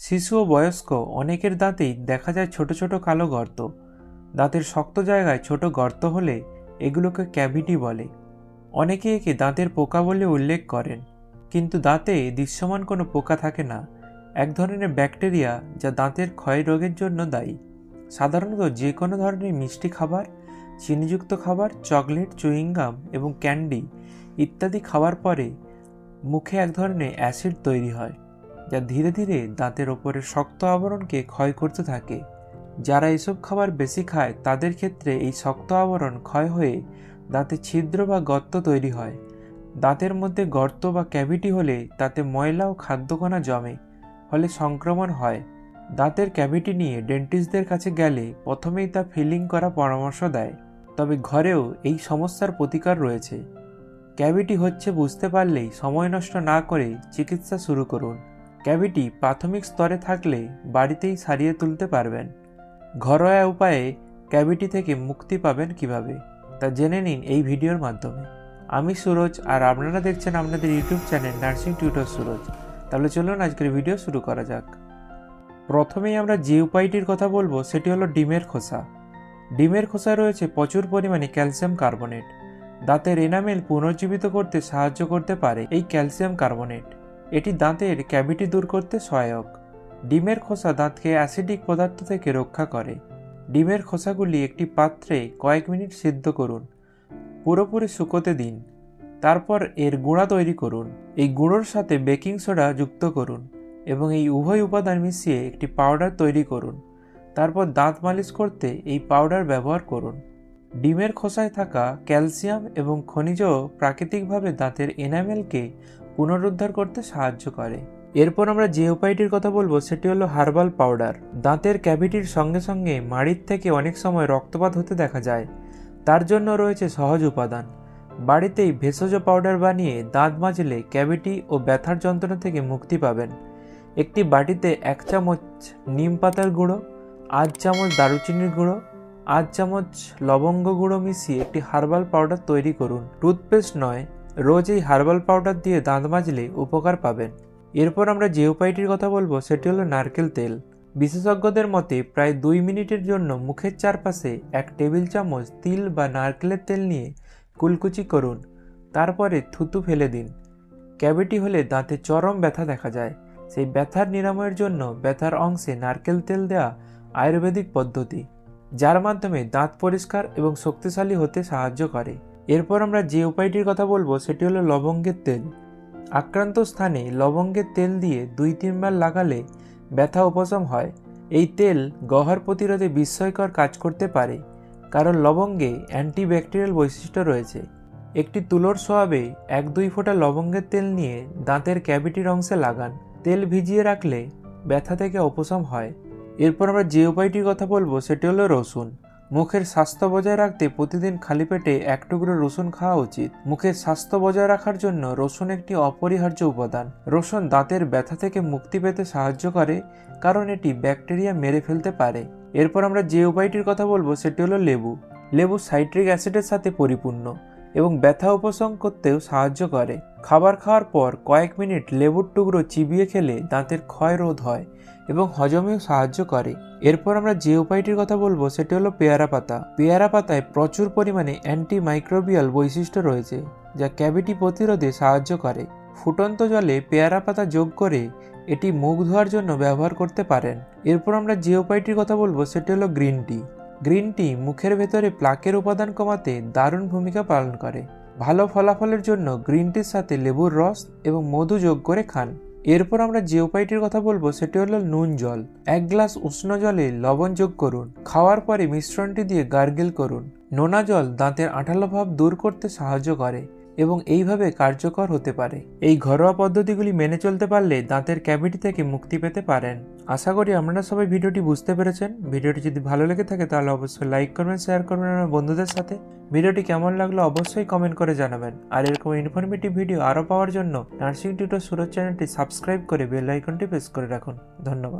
শিশু ও বয়স্ক অনেকের দাঁতেই দেখা যায় ছোট ছোট কালো গর্ত। দাঁতের শক্ত জায়গায় ছোট গর্ত হলে এগুলোকে ক্যাভিটি বলে। অনেকে একে দাঁতের পোকা বলে উল্লেখ করেন, কিন্তু দাঁতে দৃশ্যমান কোনো পোকা থাকে না। এক ধরনের ব্যাকটেরিয়া যা দাঁতের ক্ষয় রোগের জন্য দায়ী। সাধারণত যে কোনো ধরনের মিষ্টি খাবার, চিনিযুক্ত খাবার, চকলেট চুইংগাম এবং ক্যান্ডি ইত্যাদি খাওয়ার পরে মুখে এক ধরনের অ্যাসিড তৈরি হয়। যা ধীরে ধীরে দাঁতের ওপরের শক্ত আবরণকে ক্ষয় করতে থাকে। যারা এসব খাবার বেশি খায়, তাদের ক্ষেত্রে এই শক্ত আবরণ ক্ষয় হয়ে দাঁতে ছিদ্র বা গর্ত তৈরি হয়। দাঁতের মধ্যে গর্ত বা ক্যাভিটি হলে তাতে ময়লা ও খাদ্যকণা জমে, ফলে সংক্রমণ হয়। দাঁতের ক্যাভিটি নিয়ে ডেন্টিস্টদের কাছে গেলে প্রথমেই তা ফিলিং করা পরামর্শ দেয়, তবে ঘরেও এই সমস্যার প্রতিকার রয়েছে। ক্যাভিটি হচ্ছে বুঝতে পারলেই সময় নষ্ট না করে চিকিৎসা শুরু করুন। ক্যাভিটি প্রাথমিক স্তরে থাকলে বাড়িতেই সারিয়ে তুলতে পারবেন। ঘরোয়া উপায়ে ক্যাভিটি থেকে মুক্তি পাবেন কীভাবে, তা জেনে নিন এই ভিডিওর মাধ্যমে। আমি সুরজ, আর আপনারা দেখছেন আপনাদের YouTube channel nursing tutor Suraj. তাহলে চলুন আজকের ভিডিও শুরু করা যাক। প্রথমেই আমরা যে উপায়টির কথা বলব, সেটি হলো ডিমের খোসা। ডিমের খোসায় রয়েছে প্রচুর পরিমাণে ক্যালসিয়াম কার্বনেট। দাঁতের এনামেল পুনর্জীবিত করতে সাহায্য করতে পারে এই ক্যালসিয়াম কার্বনেট। এটি দাঁতের ক্যাভিটি দূর করতে সহায়ক। ডিমের খোসা দাঁতকে অ্যাসিডিক পদার্থ থেকে রক্ষা করে। ডিমের খোসাগুলি একটি পাত্রে কয়েক মিনিট সিদ্ধ করুন। পুরোপুরি শুকোতে দিন। তারপর এর গুঁড়া তৈরি করুন। এই গুঁড়োর সাথে বেকিং সোডা যুক্ত করুন এবং এই উভয় উপাদান মিশিয়ে একটি পাউডার তৈরি করুন। তারপর দাঁত মালিশ করতে এই পাউডার ব্যবহার করুন। ডিমের খোসায় থাকা ক্যালসিয়াম এবং খনিজ প্রাকৃতিকভাবে দাঁতের এনামেলকে পুনরুদ্ধার করতে সাহায্য করে। এরপর আমরা যে উপায়টির কথা বলব, সেটি হলো হার্বাল পাউডার। দাঁতের ক্যাভিটির সঙ্গে সঙ্গে মাড়ির থেকে অনেক সময় রক্তপাত হতে দেখা যায়। তার জন্য রয়েছে সহজ উপাদান। বাড়িতেই ভেষজ পাউডার বানিয়ে দাঁত মাজলে ক্যাভিটি ও ব্যথার যন্ত্রণা থেকে মুক্তি পাবেন। একটি বাটিতে এক চামচ নিম পাতার গুঁড়ো, আধ চামচ দারুচিনির গুঁড়ো, আধ চামচ লবঙ্গ গুঁড়ো মিশিয়ে একটি হার্বাল পাউডার তৈরি করুন। টুথপেস্ট নয় রোজ এই হার্বাল পাউডার দিয়ে দাঁত মাজলে উপকার পাবেন। এরপর আমরা যে উপায়টির কথা বলব, সেটি হলো নারকেল তেল। বিশেষজ্ঞদের মতে প্রায় দুই মিনিটের জন্য মুখের চারপাশে এক টেবিল চামচ তিল বা নারকেলের তেল নিয়ে কুলকুচি করুন। তারপরে থুতু ফেলে দিন। ক্যাভিটি হলে দাঁতে চরম ব্যথা দেখা যায়। সেই ব্যথার নিরাময়ের জন্য ব্যথার অংশে নারকেল তেল দেওয়া আয়ুর্বেদিক পদ্ধতি, যার মাধ্যমে দাঁত পরিষ্কার এবং শক্তিশালী হতে সাহায্য করে। এরপর আমরা যে উপায়টির কথা বলব সেটি হলো লবঙ্গের তেল। আক্রান্ত স্থানে লবঙ্গের তেল দিয়ে দুই তিনবার লাগালে ব্যথা উপশম হয়। এই তেল গহর প্রতিরোধে বিস্ময়কর কাজ করতে পারে, কারণ লবঙ্গে অ্যান্টিব্যাকটেরিয়াল বৈশিষ্ট্য রয়েছে। একটি তুলোর সোয়াবে এক দুই ফোঁটা লবঙ্গের তেল নিয়ে দাঁতের ক্যাভিটির অংশে লাগান। তেল ভিজিয়ে রাখলে ব্যথা থেকে উপশম হয়। এরপর আমরা যে উপায়টির কথা বলব সেটি হলো রসুন। মুখের স্বাস্থ্য বজায় রাখতে প্রতিদিন খালি পেটে এক টুকরো রসুন খাওয়া উচিত। মুখের স্বাস্থ্য বজায় রাখার জন্য রসুন একটি অপরিহার্য উপাদান। রসুন দাঁতের ব্যথা থেকে মুক্তি পেতে সাহায্য করে, কারণ এটি ব্যাকটেরিয়া মেরে ফেলতে পারে। এরপর আমরা যে উপায়টির কথা বলব, সেটি হলো লেবু। লেবু সাইট্রিক অ্যাসিডের সাথে পরিপূর্ণ। এবং ব্যথা উপশম করতেও সাহায্য করে। খাবার খাওয়ার পর কয়েক মিনিট লেবুর টুকরো চিবিয়ে খেলে দাঁতের ক্ষয় রোধ হয় এবং হজমেও সাহায্য করে। এরপর আমরা যে উপায়টির কথা বলব সেটি হলো পেয়ারা পাতা। পেয়ারা পাতায় প্রচুর পরিমাণে অ্যান্টি মাইক্রোবিয়াল বৈশিষ্ট্য রয়েছে, যা ক্যাভিটি প্রতিরোধে সাহায্য করে। ফুটন্ত জলে পেয়ারা পাতা যোগ করে এটি মুখ ধোয়ার জন্য ব্যবহার করতে পারেন। এরপর আমরা যে উপায়টির কথা বলব সেটি হলো গ্রিন টি গ্রিন টি মুখের ভেতরে প্লাকের উপাদান কমাতে দারুণ ভূমিকা পালন করে। ভালো ফলাফলের জন্য গ্রিন টির সাথে লেবুর রস এবং মধু যোগ করে খান। এরপর আমরা যে উপায়টির কথা বলব, সেটি হলো নুন জল। এক গ্লাস উষ্ণ জলে লবণ যোগ করুন। খাওয়ার পরে মিশ্রণটি দিয়ে গার্গেল করুন। নোনা জল দাঁতের আঠালো ভাব দূর করতে সাহায্য করে এবং এইভাবে কার্যকর হতে পারে। এই ঘরোয়া পদ্ধতিগুলি মেনে চলতে পারলে দাঁতের ক্যাভিটি থেকে মুক্তি পেতে পারেন। আশা করি আপনারা সবাই ভিডিওটি বুঝতে পেরেছেন। ভিডিওটি যদি ভালো লেগে থাকে তাহলে অবশ্যই লাইক করবেন শেয়ার করবেন আমার বন্ধুদের সাথে। ভিডিওটি কেমন লাগল অবশ্যই কমেন্ট করে জানাবেন। আর এরকম ইনফরমেটিভ ভিডিও আরও পাওয়ার জন্য নার্সিং টিউটর সুরজ চ্যানেলটি সাবস্ক্রাইব করে বেল আইকনটি প্রেস করে রাখুন। ধন্যবাদ।